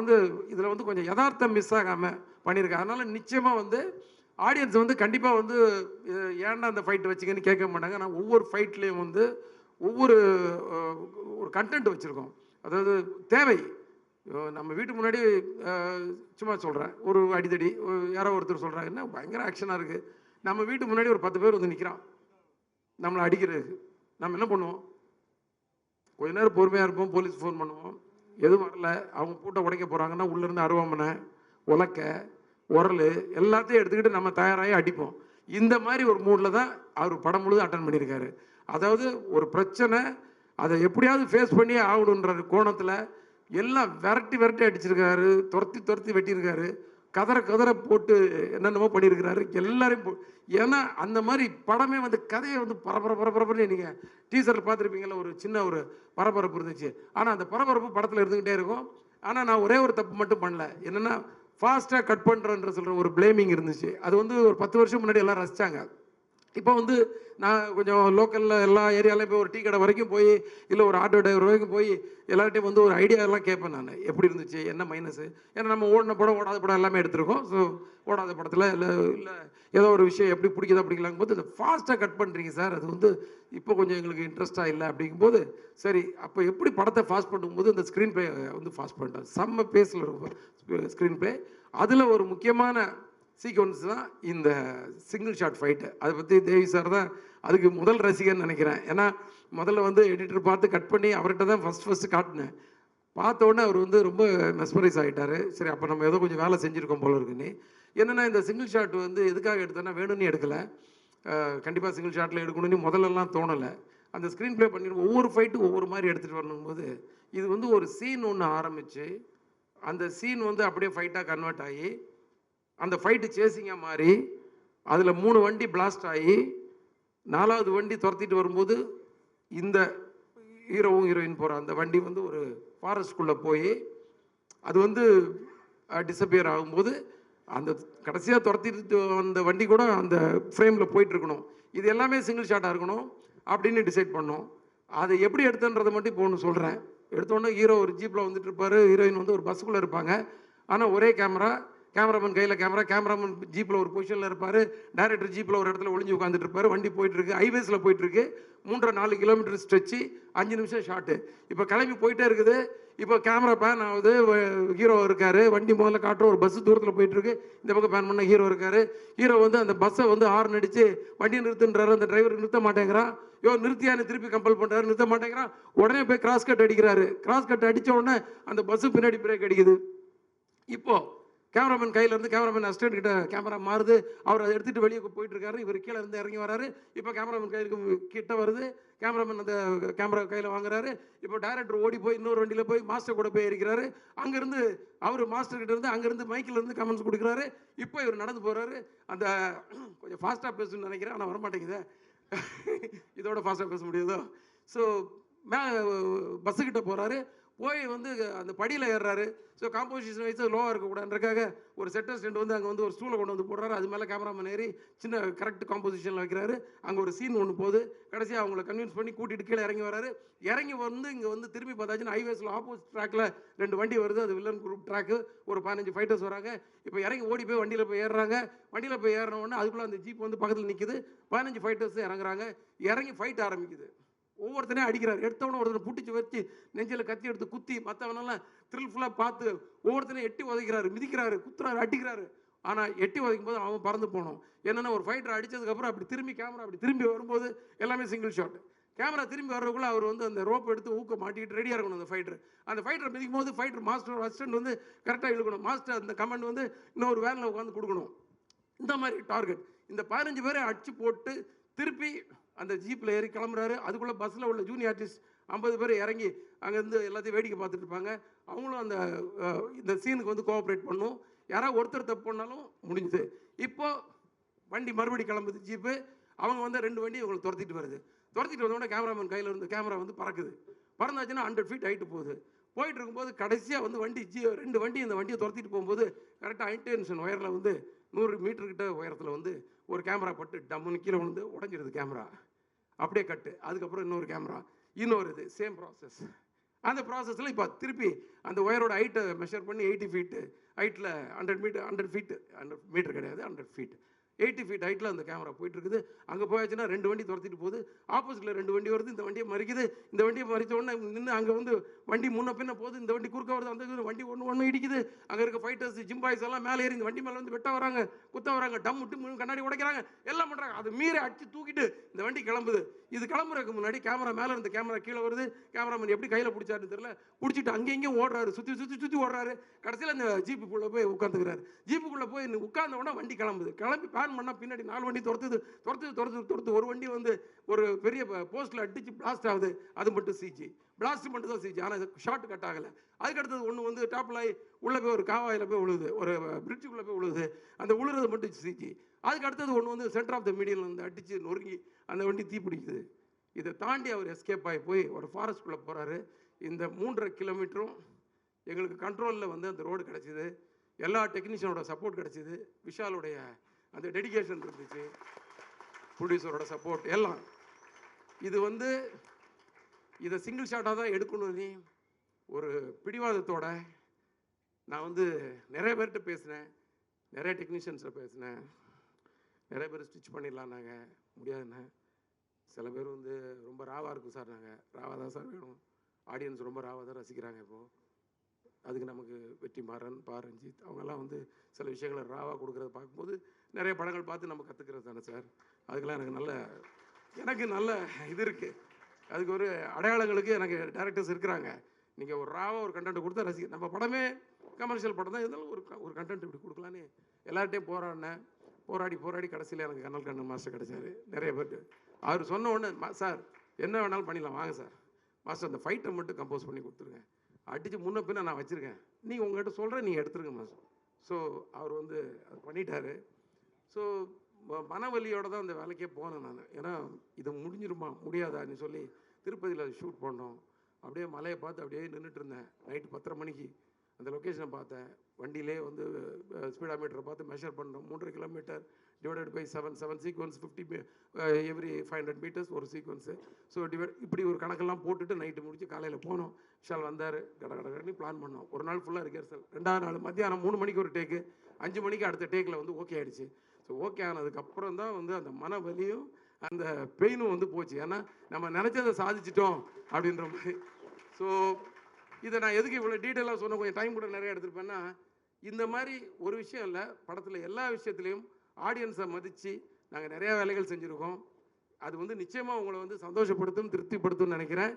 வந்து இதில் வந்து கொஞ்சம் யதார்த்தம் மிஸ் ஆகாமல் பண்ணியிருக்கேன் அதனால் நிச்சயமாக வந்து ஆடியன்ஸ் வந்து கண்டிப்பாக வந்து ஏன்டா அந்த ஃபைட் வச்சுங்கன்னு கேட்க மாட்டாங்க. நான் ஒவ்வொரு ஃபைட்லேயும் வந்து ஒவ்வொரு ஒரு கண்டென்ட் வச்சுருக்கோம். அதாவது தேவை. நம்ம வீட்டு முன்னாடி சும்மா சொல்கிறேன் ஒரு அடிதடி யாரோ ஒருத்தர் சொல்கிறாங்க என்ன பயங்கர ஆக்ஷனாக இருக்குது நம்ம வீட்டு முன்னாடி ஒரு பத்து பேர் வந்து நிற்கிறான் நம்மளை அடிக்கிறதுக்கு. நம்ம என்ன பண்ணுவோம்? கொஞ்ச நேரம் பொறுமையாக இருப்போம் போலீஸ் ஃபோன் பண்ணுவோம். எதுவும் வரல. அவங்க பூட்டை உடைக்க போகிறாங்கன்னா உள்ளேருந்து அருவாமனை உலக்க உரல் எல்லாத்தையும் எடுத்துக்கிட்டு நம்ம தயாராகி அடிப்போம். இந்த மாதிரி ஒரு மூடில் தான் அவர் படம் முழுதும் அட்டன் பண்ணியிருக்காரு. அதாவது ஒரு பிரச்சனை அதை எப்படியாவது ஃபேஸ் பண்ணியே ஆகணுன்ற கோணத்தில் எல்லாம் விரட்டி விரட்டி அடிச்சிருக்காரு துரத்தி துரத்தி வெட்டியிருக்காரு. கதற கதற போட்டு என்னென்னமோ பண்ணியிருக்கிறாரு. எல்லாரையும் போ ஏன்னா அந்த மாதிரி படமே வந்து கதையை வந்து பரபர பரபரப்புன்னு நீங்கள் டீசர் பார்த்துருப்பீங்கல்ல ஒரு சின்ன ஒரு பரபரப்பு இருந்துச்சு. ஆனால் அந்த பரபரப்பு படத்தில் இருந்துக்கிட்டே இருக்கும். ஆனால் நான் ஒரே ஒரு தப்பு மட்டும் பண்ணல. என்னென்னா ஃபாஸ்ட்டாக கட் பண்ணுறேன்ற சொல்கிற ஒரு பிளேமிங் இருந்துச்சு. அது வந்து ஒரு பத்து வருஷம் முன்னாடி எல்லாம் ரசித்தாங்க இப்போ வந்து நான் கொஞ்சம் லோக்கலில் எல்லா ஏரியாலையும் போய் ஒரு டீ கடை வரைக்கும் போய் இல்லை ஒரு ஆட்டோ டிரைவர் வரைக்கும் போய் எல்லார்ட்டையும் வந்து ஒரு ஐடியாலாம் கேட்பேன் நான். எப்படி இருந்துச்சு? என்ன மைனஸு ஏன்னா நம்ம ஓடின படம் ஓடாத படம் எல்லாமே எடுத்திருக்கோம். ஸோ ஓடாத படத்தில் இல்லை இல்லை ஏதோ ஒரு விஷயம் எப்படி பிடிக்குதோ அப்படிங்கலாம் போது ஃபாஸ்ட்டாக கட் பண்ணுறீங்க சார் அது வந்து இப்போ கொஞ்சம் எங்களுக்கு இன்ட்ரெஸ்ட்டாக இல்லை அப்படிங்கும்போது சரி அப்போ எப்படி படத்தை ஃபாஸ்ட் பண்ணும்போது இந்த ஸ்க்ரீன் ப்ளே வந்து ஃபாஸ்ட் பண்ணிட்டேன் செம்ம பேஸில் இருக்கும் ஸ்க்ரீன் ப்ளே அதில் ஒரு முக்கியமான சீக்வன்ஸ் தான் இந்த சிங்கிள் ஷாட் ஃபைட்டு அதை பற்றி தேவி சார் தான் அதுக்கு முதல் ரசிகன் நினைக்கிறேன். ஏன்னா முதல்ல வந்து எடிட்டர் பார்த்து கட் பண்ணி அவர்கிட்ட தான் ஃபஸ்ட் ஃபஸ்ட்டு காட்டினேன். பார்த்த உடனே அவர் வந்து ரொம்ப மெஸ்மரைஸ் ஆகிட்டாரு சரி அப்போ நம்ம ஏதோ கொஞ்சம் வேலை செஞ்சுருக்கோம் போல இருக்குன்னு என்னென்னா இந்த சிங்கிள் ஷாட் வந்து எதுக்காக எடுத்தேன்னா வேணும்னு எடுக்கலை. கண்டிப்பாக சிங்கிள் ஷாட்டில் எடுக்கணும்னு முதல்லலாம் தோணலை. அந்த ஸ்க்ரீன் ப்ளே பண்ணி ஒவ்வொரு ஃபைட்டும் ஒவ்வொரு மாதிரி எடுத்துகிட்டு வரணும்போது இது வந்து ஒரு சீன் ஒன்று ஆரம்பித்து அந்த சீன் வந்து அப்படியே ஃபைட்டாக கன்வெர்ட் ஆகி அந்த ஃபைட்டு சேசிங்காக மாறி அதில் மூணு வண்டி பிளாஸ்ட் ஆகி நாலாவது வண்டி துரத்திட்டு வரும்போது இந்த ஹீரோவும் ஹீரோயின் போகிற அந்த வண்டி வந்து ஒரு ஃபாரஸ்ட்குள்ளே போய் அது வந்து டிஸப்பியர் ஆகும்போது அந்த கடைசியாக துரத்திட்டு அந்த வண்டி கூட அந்த ஃப்ரேமில் போயிட்டுருக்கணும் இது எல்லாமே சிங்கிள் ஷாட்டாக இருக்கணும் அப்படின்னு டிசைட் பண்ணோம். அதை எப்படி எடுத்தன்றதை மட்டும் இப்போ ஒன்று சொல்கிறேன் எடுத்தோன்னே ஹீரோ ஒரு ஜீப்பில் வந்துட்டு இருப்பார் ஹீரோயின் வந்து ஒரு பஸ்ஸுக்குள்ளே இருப்பாங்க. ஆனால் ஒரே கேமரா கேமராமேன் கையில் கேமரா கேமராமேன் ஜீப்பில் ஒரு பொசிஷனில் இருப்பார். டேரக்டர் ஜீப்பில் ஒரு இடத்துல ஒளிஞ்சு உட்காந்துட்டு இருப்பார். வண்டி போயிட்டுருக்கு. ஹைவேஸில் போயிட்டுருக்கு. மூன்றரை நாலு கிலோமீட்டர் ஸ்ட்ரெச்சு அஞ்சு நிமிஷம் ஷார்ட்டு இப்போ கிளம்பி போயிட்டே இருக்குது. இப்போ கேமரா பேன் ஆகுது. ஹீரோ இருக்கார். வண்டி முதல்ல காட்டுற ஒரு பஸ் தூரத்தில் போயிட்டுருக்கு. இந்த பக்கம் பேன் பண்ண ஹீரோ இருக்கார். ஹீரோ வந்து அந்த பஸ்ஸை வந்து ஹார்ன் அடித்து வண்டியை நிறுத்துன்றாரு. அந்த டிரைவர் நிறுத்த மாட்டேங்கிறான். யோ நிறுத்தியான்னு திருப்பி கம்பல் பண்ணுறாரு நிறுத்த மாட்டேங்கிறான். உடனே போய் கிராஸ் கட் அடிக்கிறாரு. கிராஸ் கட் அடித்த உடனே அந்த பஸ்ஸு பின்னாடி பிரேக் அடிக்குது. இப்போது கேமராமேன் கையில் இருந்து கேமராமேன் அசிஸ்டன்ட் கிட்ட கேமரா மாறுது. அவர் அதை எடுத்துட்டு வெளியே போயிட்டு இருக்காரு. இவர் கீழே இருந்து இறங்கி வராரு. இப்போ கேமராமேன் கையிலுக்கு கிட்ட வருது. கேமராமேன் அந்த கேமரா கையில் வாங்குறாரு. இப்போ டைரக்டர் ஓடி போய் இன்னொரு வண்டியில் போய் மாஸ்டர் கூட போய் இருக்கிறாரு அங்கேருந்து அவர் மாஸ்டர் கிட்ட இருந்து அங்கேருந்து மைக்கில் இருந்து கமெண்ட்ஸ் கொடுக்குறாரு. இப்போ இவர் நடந்து போகிறாரு அந்த கொஞ்சம் ஃபாஸ்ட்டாக பேசணும்னு நினைக்கிறேன். ஆனால் வரமாட்டேங்குதே. இதோட ஃபாஸ்ட்டாக பேச முடியாதோ? ஸோ மே பஸ்ஸுக்கிட்ட போகிறாரு போய் வந்து அந்த படியில் ஏறுறாரு. ஸோ காம்போசிஷன் வைஸ் லோவாக இருக்கக்கூடாதுன்றக்காக ஒரு செட்டர் ஸ்டெண்ட் வந்து அங்கே வந்து ஒரு ஸ்டூலை கொண்டு வந்து போடுறாரு. அது மேலே கேமராமேன் ஏறி சின்ன கரெக்ட் காம்போசிஷனில் வைக்கிறாரு. அங்கே ஒரு சீன் ஒன்று போகுது. கடைசியாக அவங்கள கன்வின்ஸ் பண்ணி கூட்டிகிட்டு கீழே இறங்கி வராரு. இறங்கி வந்து இங்கே வந்து திரும்பி பார்த்தாச்சுன்னா ஹைவேஸில் ஆப்போசிட் ட்ராக்கில் ரெண்டு வண்டி வருது. அது வில்லன் குரூப் ட்ராக்கு ஒரு பதினஞ்சு ஃபைட்டர்ஸ் வராங்க. இப்போ இறங்கி ஓடி போய் வண்டியில் போய் ஏறுறாங்க. வண்டியில் போய் ஏறின உடனே அதுக்குள்ளே அந்த ஜீப் வந்து பக்கத்தில் நிற்கிது பதினஞ்சு ஃபைட்டர்ஸ் இறங்குறாங்க. இறங்கி ஃபைட் ஆரம்பிக்குது. ஒவ்வொருத்தனையும் அடிக்கிறார். எடுத்தவன ஒருத்தனை பிடிச்சி வச்சு நெஞ்சில் கத்தி எடுத்து குத்தி மற்றவனெல்லாம் த்ரில்ஃபுல்லாக பார்த்து ஒவ்வொருத்தனையும் எட்டி உதைக்கிறாரு மிதிக்கிறாரு குத்துறாரு அடிக்கிறாரு. ஆனால் எட்டி உதைக்கும் போது அவன் பறந்து போனோம். என்னென்னா ஒரு ஃபைட்டர் அடித்ததுக்கப்புறம் அப்படி திரும்பி கேமரா அப்படி திரும்பி வரும்போது எல்லாமே சிங்கிள் ஷாட் கேமரா திரும்பி வர்றதுக்குள்ளே அவர் வந்து அந்த ரோப் எடுத்து ஊக்க மாட்டிக்கிட்டு ரெடியாக இருக்கணும் அந்த ஃபைட்டர் அந்த ஃபைட்டரை மிதிக்கும் போது ஃபைட்டர் மாஸ்டர் அசிஸ்டன்ட் வந்து கரெக்டாக இழுக்கணும். மாஸ்டர் அந்த கமெண்ட் வந்து இன்னொரு வேனில் உட்காந்து கொடுக்கணும். இந்த மாதிரி டார்கெட் இந்த பதினஞ்சு பேரை அடிச்சு போட்டு திருப்பி அந்த ஜீப்பில் ஏறி கிளம்புறாரு. அதுக்குள்ளே பஸ்ஸில் உள்ள ஜூனியர் ஆர்டிஸ்ட் ஐம்பது பேர் இறங்கி அங்கேருந்து எல்லாத்தையும் வேடிக்கை பார்த்துட்டு இருப்பாங்க. அவங்களும் அந்த இந்த சீனுக்கு வந்து கோஆப்ரேட் பண்ணும். யாராவது ஒருத்தர் தப்பு பண்ணாலும் முடிஞ்சுது. இப்போது வண்டி மறுபடி கிளம்புது ஜீப்பு அவங்க வந்து ரெண்டு வண்டி இவங்களை துரத்திட்டு வருது. துரத்திட்டு வந்தோடனே கேமராமேன் கையில் இருந்து கேமரா வந்து பறக்குது. பறந்தாச்சுன்னா ஹண்ட்ரட் ஃபீட் ஹைட்டு போகுது. போயிட்டு இருக்கும்போது கடைசியாக வந்து வண்டி ஜி ரெண்டு வண்டி இந்த வண்டியை துரத்திட்டு போகும்போது கரெக்டாக ஹைடென்ஷன் ஒயரில் வந்து நூறு மீட்டர்கிட்ட உயரத்தில் வந்து ஒரு கேமரா பட்டு டம்முன்னு கீழே விழுந்து உடஞ்சிருது கேமரா அப்படியே கட்டு. அதுக்கப்புறம் இன்னொரு கேமரா இன்னொரு இது சேம் ப்ராசஸ் அந்த ப்ராசஸில் இப்போ திருப்பி அந்த ஒயரோட ஹைட்டை மெஷர் பண்ணி எயிட்டி ஃபீட்டு ஹைட்டில் hundred metre hundred feet hundred metre கிடையாது ஹண்ட்ரட் ஃபீட் எயிட்டி ஃபீட் ஹைட்டில் அந்த கேமரா போயிட்டு இருக்குது அங்கே போயாச்சுன்னா ரெண்டு வண்டி துரத்திட்டு போகுது. ஆப்போசிட்டில் ரெண்டு வண்டி வருது இந்த வண்டியை மறிக்குது. இந்த வண்டியை மறிச்ச உடனே நின்று அங்கே வந்து வண்டி முன்ன பின்ன போகுது. இந்த வண்டி குறுக்க வருது அந்த வண்டி ஒன்று ஒன்று இடிக்குது. அங்கே இருக்க ஃபைட்டர்ஸ் ஜிம்பாய்ஸ் எல்லாம் மேலே ஏறி இந்த வண்டி மேலே வந்து வெட்ட வராங்க குத்த வராங்க டம் விட்டு கண்ணாடி உடைக்கிறாங்க. எல்லாம் பண்ணுறாங்க அது மீறி அடிச்சு தூக்கிட்டு இந்த வண்டி கிளம்புது. இது கிளம்புறதுக்கு முன்னாடி கேமரா மேலே இருந்த கேமரா கீழே வருது. கேமராமேன் எப்படி கையில் பிடிச்சாருன்னு தெரியல. பிடிச்சிட்டு அங்கேயும் இங்கேயும் ஓடுறாரு. சுற்றி சுற்றி சுற்றி ஓடுறாரு. கடைசியில் அந்த ஜீப்புக்குள்ளே போய் உட்காந்துக்கிறாரு ஜீப்புக்குள்ளே போய் உட்கார்ந்த உடனே வண்டி கிளம்புது. கிளம்பி பேன் பண்ணால் பின்னாடி நாலு வண்டி துரத்துது. துரத்து துரத்து துரத்து ஒரு வண்டி வந்து ஒரு பெரிய போஸ்ட்டில் அடிச்சு பிளாஸ்ட் ஆகுது. அது மட்டும் சிஜி பிளாஸ்ட் மட்டும் தான் சிஜி ஆனால் ஷார்ட் கட் ஆகலை. அதுக்கு அடுத்தது ஒன்று வந்து டாப்பில் உள்ளே போய் ஒரு காவாயில் போய் விழுது ஒரு பிரிட்ஜுக்குள்ளே போய் விழுது அந்த உழுறது மட்டும் சிஜி அதுக்கு அடுத்தது ஒன்று வந்து சென்டர் ஆஃப் த மீடியில் வந்து அடித்து நொறுங்கி அந்த வண்டி தீ பிடிக்குது. இதை தாண்டி அவர் எஸ்கேப் ஆகி போய் ஒரு ஃபாரஸ்ட்குள்ளே போகிறாரு இந்த மூன்றரை கிலோமீட்டரும் எங்களுக்கு கண்ட்ரோலில் வந்து அந்த ரோடு கிடச்சிது. எல்லா டெக்னீஷியனோட சப்போர்ட் கிடச்சிது. விஷாலுடைய அந்த டெடிகேஷன் இருந்துச்சு. ப்ரொடியூசரோட சப்போர்ட் எல்லாம். இது வந்து இதை சிங்கிள் ஷாட்டாக தான் எடுக்கணும்னு ஒரு பிடிவாதத்தோட நான் வந்து நிறைய பேர்கிட்ட பேசினேன். நிறைய டெக்னீஷியன்ஸில் பேசினேன். நிறைய பேர் ஸ்டிச் பண்ணிடலாம் நாங்கள் முடியாதுண்ணே சில பேர் வந்து ரொம்ப ராவாக இருக்கும் சார் நாங்கள் ராவாக தான் சார் வேணும். ஆடியன்ஸ் ரொம்ப ராவாக தான் ரசிக்கிறாங்க இப்போது அதுக்கு நமக்கு வெற்றி மாறன் பா ரஞ்சித் அவங்கெல்லாம் வந்து சில விஷயங்களை ராவாக கொடுக்குறத பார்க்கும்போது நிறைய படங்கள் பார்த்து நம்ம கற்றுக்கிறது தானே சார். அதுக்கெல்லாம் எனக்கு நல்ல எனக்கு நல்ல இது இருக்குது அதுக்கு ஒரு அடையாளங்களுக்கு எனக்கு டேரக்டர்ஸ் இருக்கிறாங்க. நீங்கள் ஒரு ராவாக ஒரு கண்டென்ட் கொடுத்தா ரசிக்க நம்ம படமே கமர்ஷியல் படம் தான் இருந்தாலும் ஒரு க- ஒரு கண்டென்ட் இப்படி கொடுக்கலான்னு எல்லார்ட்டையும் போராடினேன். போராடி போராடி கடைசியில் எனக்கு கண்ணல் கண்ணன் மாஸ்டர் கிடச்சார். நிறைய பேர் அவர் சொன்ன உடனே "மா- சார் என்ன வேணாலும் பண்ணிடலாம் வாங்க சார் மாஸ்டர் அந்த ஃபைட்டை மட்டும் கம்போஸ் பண்ணி கொடுத்துருங்க. அடித்து முன்ன பின்ன நான் வச்சுருக்கேன். நீங்கள் உங்கள்கிட்ட சொல்கிறேன் நீங்கள் எடுத்துருங்க மாஸ்டர் ஸோ அவர் வந்து அது பண்ணிட்டாரு. ஸோ மனவலியோடு தான் அந்த வேலைக்கே போனேன் நான். ஏன்னா இது முடிஞ்சிருமா? முடியாதான்னு சொல்லி திருப்பதியில் அது ஷூட் பண்ணோம். அப்படியே மலையை பார்த்து அப்படியே நின்றுட்டு இருந்தேன் நைட்டு பத்தரை மணிக்கு. அந்த லொக்கேஷனை பார்த்தேன். வண்டியிலே வந்து ஸ்பீடாமீட்டரை பார்த்து மெஷர் பண்ணோம். மூன்றரை kilometre divided by seven seven sequence fifty every five hundred metres ஒரு சீக்வன்ஸு ஸோ டிவைட் இப்படி ஒரு கணக்கெல்லாம் போட்டுட்டு நைட்டு முடிச்சு காலையில் போனோம். விஷால் வந்தார். கட கட கடனி பிளான் பண்ணோம். ஒரு நாள் ஃபுல்லாக ரிஹர்சல் ரெண்டாவது நாள் மத்தியானம் மூணு மணிக்கு ஒரு டேக்கு அஞ்சு மணிக்கு அடுத்த டேக்கில் வந்து ஓகே ஆகிடுச்சு ஸோ ஓகே ஆனதுக்கப்புறம் தான் வந்து அந்த மன வலியும் அந்த பெயினும் வந்து போச்சு. ஏன்னா நம்ம நினச்சதை சாதிச்சிட்டோம் அப்படின்ற மாதிரி. ஸோ இதை நான் எதுக்கு இவ்வளோ டீட்டெயிலாக சொன்ன கொஞ்சம் டைம் கூட நிறைய எடுத்துருப்பேன்னா இந்த மாதிரி ஒரு விஷயம் இல்லை. படத்தில் எல்லா விஷயத்துலையும் ஆடியன்ஸை மதித்து நாங்கள் நிறையா வேலைகள் செஞ்சுருக்கோம். அது வந்து நிச்சயமாக உங்களை வந்து சந்தோஷப்படுத்தும் திருப்திப்படுத்தும்னு நினைக்கிறேன்.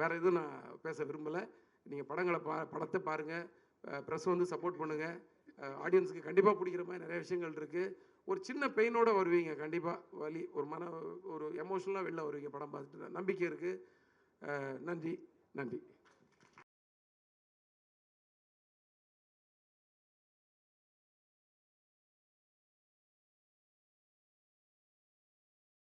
வேறு எதுவும் நான் பேச விரும்பலை. நீங்கள் படங்களை பா படத்தை பாருங்கள் ப்ரெஸ் வந்து சப்போர்ட் பண்ணுங்கள் ஆடியன்ஸுக்கு கண்டிப்பாக பிடிக்கிற மாதிரி நிறைய விஷயங்கள் இருக்குது ஒரு சின்ன பெயினோட வருவீங்க கண்டிப்பாக வலி ஒரு மன ஒரு எமோஷனலாக வெளில வருவீங்க படம் பார்த்துட்டு. நம்பிக்கை இருக்குது நன்றி நன்றி.